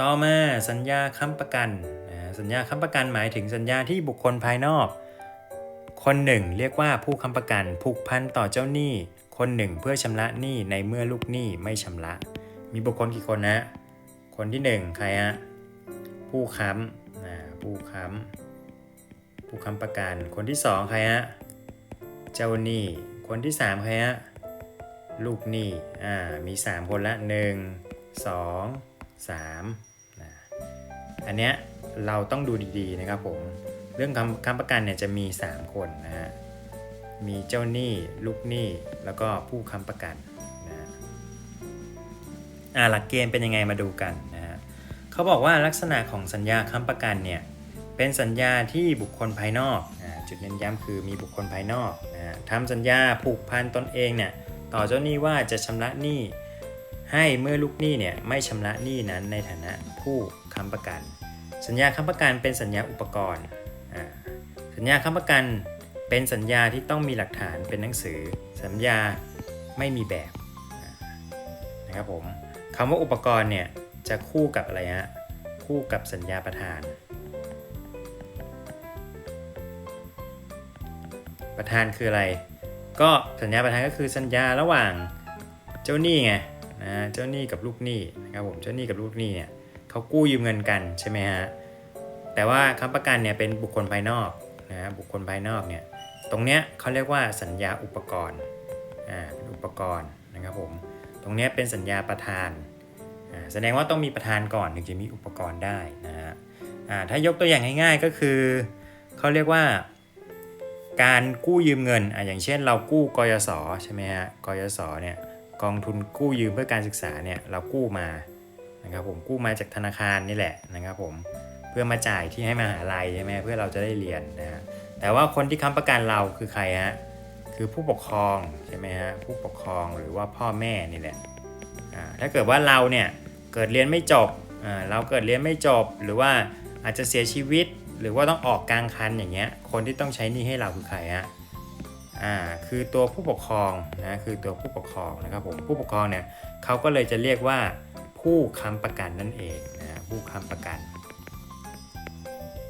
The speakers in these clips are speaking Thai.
ต่อมาสัญญาค้ำประกันสัญญาค้ำประกันหมายถึงสัญญาที่บุคคลภายนอก คนหนึ่งเรียกว่าผู้ค้ำประกันผูกพันต่อเจ้าหนี้ คนหนึ่งเพื่อชำระหนี้ในเมื่อลูกหนี้ไม่ชำระ มีบุคคลกี่คนนะ คนที่หนึ่งใครฮะผู้ค้ำนะผู้ค้ำผู้ค้ำประกัน คนที่สองใครฮะเจ้าหนี้คนที่สามใครฮะลูกหนี้อ่ามีสามคนละหนึ่ งสามนะอันเนี้ยเราต้องดูดีๆนะครับผม เรื่องคำค้ำประกันเนี่ยจะมี 3 คนนะฮะ มีเจ้าหนี้ลูกหนี้แล้วก็ผู้ค้ำประกันนะฮะอ่าหลักเกณฑ์เป็นยังไงมาดูกันนะฮะเขาบอกว่าลักษณะของสัญญาค้ำประกันเนี่ยเป็นสัญญาที่บุคคลภายนอกอ่าจุดเน้นย้ำคือมีบุคคลภายนอกนะฮะทำสัญญาผูกพันตนเองเนี่ยต่อเจ้าหนี้ว่าจะชำระหนี้ ให้เมื่อลูกหนี้เนี่ยไม่ชำระหนี้นั้นในฐานะผู้ค้ำประกัน สัญญาค้ำประกันเป็นสัญญาอุปกรณ์สัญญาค้ำประกันเป็นสัญญาที่ต้องมีหลักฐานเป็นหนังสือ สัญญาไม่มีแบบนะครับผมคำว่าอุปกรณ์เนี่ยจะคู่กับอะไรฮะคู่กับสัญญาประธาน ประธานคืออะไร ก็สัญญาประธานก็คือสัญญาระหว่างเจ้าหนี้ไง นะเจ้าหนี้กับลูกหนี้นะครับผมเจ้าหนี้กับลูกหนี้เนี่ยเขากู้ยืมเงินกันใช่ไหมฮะแต่ว่าค้ำประกันเนี่ยเป็นบุคคลภายนอกนะบุคคลภายนอกเนี่ยตรงเนี้ยเขาเรียกว่าสัญญาอุปกรณ์อ่าเป็นอุปกรณ์นะครับผมตรงเนี้ยเป็นสัญญาประธานอ่าแสดงว่าต้องมีประธานก่อนถึงจะมีอุปกรณ์ได้นะฮะอ่าถ้ายกตัวอย่างง่ายๆก็คือเขาเรียกว่าการกู้ยืมเงินอะอย่างเช่นเรากู้กยศใช่ไหมฮะกยศเนี่ย กองทุนกู้ยืมเพื่อการศึกษาเนี่ยเรากู้มานะครับผมกู้มาจากธนาคารนี่แหละนะครับผมเพื่อมาจ่ายที่ให้มหาลัยใช่ไหมเพื่อเราจะได้เรียนนะฮะแต่ว่าคนที่ค้ำประกันเราคือใครฮะคือผู้ปกครองใช่ไหมฮะผู้ปกครองหรือว่าพ่อแม่นี่แหละอ่าถ้าเกิดว่าเราเนี่ยเกิดเรียนไม่จบอ่าเราเกิดเรียนไม่จบ หรือว่าอาจจะเสียชีวิต หรือว่าต้องออกกลางคันอย่างเงี้ยคนที่ต้องใช้นี้ให้เราคือใครฮะ อ่าคือตัวผู้ปกครองนะคือตัวผู้ปกครองนะครับผมผู้ปกครองเนี่ยเขาก็เลยจะเรียกว่าผู้ค้ำประกันนั่นเองนะผู้ค้ำประกัน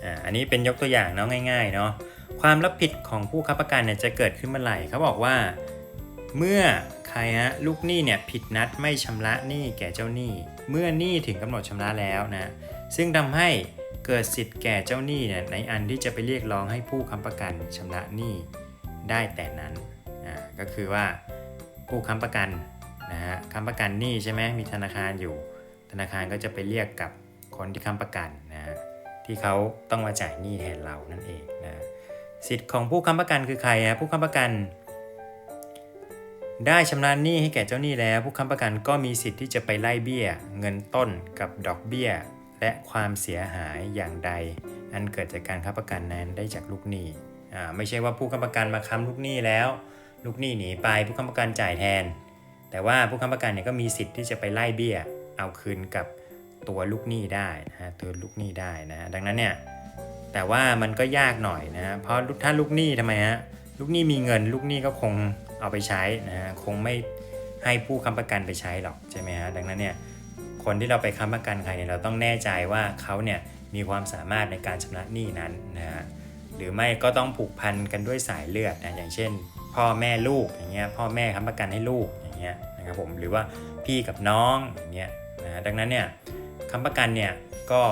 อ่าอันนี้เป็นยกตัวอย่างเนาะง่ายๆเนาะความรับผิดของผู้ค้ำประกันเนี่ยจะเกิดขึ้นเมื่อไหร่เขาบอกว่า เมื่อใครฮะลูกหนี้เนี่ยผิดนัดไม่ชำระหนี้แก่เจ้าหนี้ เมื่อหนี้ถึงกำหนดชำระแล้วนะซึ่งทำให้เกิดสิทธิ์แก่เจ้าหนี้เนี่ยในอันที่จะไปเรียกร้องให้ผู้ค้ำประกันชำระหนี้ ได้แต่นั้นอ่าก็คือว่าผู้ค้ำประกันนะฮะค้ำประกันหนี้ใช่ไหมมีธนาคารอยู่ ธนาคารก็จะไปเรียกกับคนที่ค้ำประกันนะฮะที่เขาต้องมาจ่ายหนี้แทนเรานั่นเองนะสิทธิ์ของผู้ค้ำประกันคือใครฮะผู้ค้ำประกัน ได้ชำระหนี้ให้แก่เจ้าหนี้แล้ว ผู้ค้ำประกันก็มีสิทธิ์ที่จะไปไล่เบี้ย เงินต้นกับดอกเบี้ย และความเสียหายอย่างใด อันเกิดจากการค้ำประกันนั้นได้จากลูกหนี้ อ่าไม่ใช่ว่าผู้ค้ำประกันมาค้ำลูกหนี้แล้วลูกหนี้หนีไปผู้ค้ำประกันจ่ายแทน แต่ว่าผู้ค้ำประกันเนี่ยก็มีสิทธิ์ที่จะไปไล่เบี้ย เอาคืนกับตัวลูกหนี้ได้นะฮะตัวลูกหนี้ได้นะฮะดังนั้นเนี่ยแต่ว่ามันก็ยากหน่อยนะฮะเพราะถ้าลูกหนี้ทำไมฮะลูกหนี้มีเงิน ลูกหนี้ก็คงเอาไปใช้นะฮะคงไม่ให้ผู้ค้ำประกันไปใช้หรอกใช่ไหมฮะดังนั้นเนี่ยคนที่เราไปค้ำประกันใครเนี่ยเราต้องแน่ใจว่าเขาเนี่ยมีความสามารถในการชำระหนี้นั้นนะฮะ หรือไม่ก็ต้องผูกพันกันด้วยสายเลือดนะอย่างเช่น พ่อแม่ลูกอย่างเงี้ยพ่อแม่ค้ำประกันให้ลูกอย่างเงี้ยนะครับผมหรือว่าพี่กับน้องอย่างเงี้ยนะดังนั้นเนี่ยค้ำประกันเนี่ยก็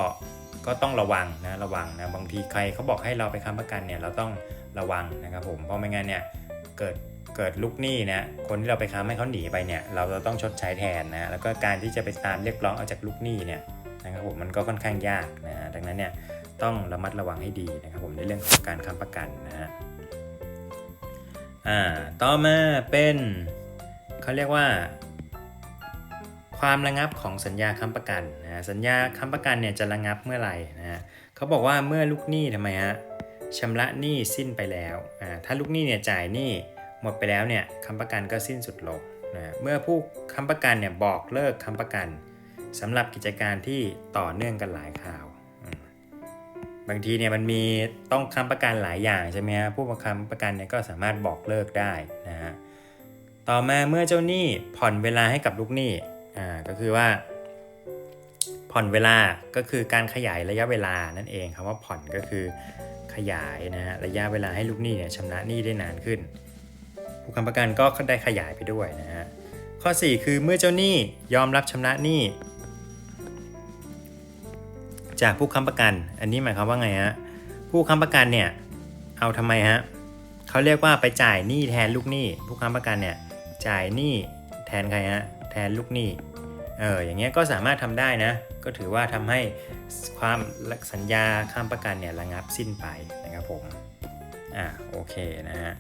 ก็ต้องระวังนะระวังนะบางทีใครเขาบอกให้เราไปค้ำประกันเนี่ยเราต้องระวังนะครับผมเพราะไม่งั้นเนี่ยเกิดเกิดลูกหนี้นะคนที่เราไปค้ำให้เขาหนีไปเนี่ยเราจะต้องชดใช้แทนนะแล้วก็การที่จะไปตามเรียกร้องเอาจากลูกหนี้เนี่ยนะครับผมมันก็ค่อนข้างยากนะฮะดังนั้นเนี่ย ต้องระมัดระวังให้ดีนะครับผมในเรื่องของการค้ำประกันนะฮะอ่าต่อมาเป็นเขาเรียกว่า ความระงับของสัญญาค้ำประกันนะฮะสัญญาค้ำประกันเนี่ยจะระงับเมื่อไหร่นะฮะเขาบอกว่าเมื่อลูกหนี้ทำไมฮะชำระหนี้สิ้นไปแล้วอ่าถ้าลูกหนี้เนี่ยจ่ายหนี้หมดไปแล้วเนี่ยค้ำประกันก็สิ้นสุดลงนะเมื่อผู้ค้ำประกันเนี่ยบอกเลิกค้ำประกันสำหรับกิจการที่ต่อเนื่องกันหลายข่าว บางทีเนี่ยมันมีต้องค้ำประกันหลายอย่างใช่ไหมฮะผู้ประค้ำประกันเนี่ยก็สามารถบอกเลิกได้นะฮะต่อมาเมื่อเจ้าหนี้ผ่อนเวลาให้กับลูกหนี้อ่าก็คือว่า ผ่อนเวลาก็คือการขยายระยะเวลานั่นเองคำว่าผ่อนก็คือขยายนะฮะระยะเวลาให้ลูกหนี้เนี่ยชำระหนี้ได้นานขึ้น ผู้ค้ำประกันก็ได้ขยายไปด้วยนะฮะข้อ 4 คือเมื่อเจ้าหนี้ยอมรับชำระหนี้ จากผู้ค้ำประกัน อันนี้หมายความว่าไงฮะผู้ค้ำประกันเนี่ยเอาทำไมฮะเขาเรียกว่าไปจ่ายหนี้แทนลูกหนี้ ผู้ค้ำประกันเนี่ยจ่ายหนี้แทนใครฮะแทนลูกหนี้เอออย่างเงี้ยก็สามารถทำได้นะ ก็ถือว่าทำให้ความสัญญาค้ำประกันเนี่ยระงับสิ้นไปนะครับผมอ่าโอเคนะฮะ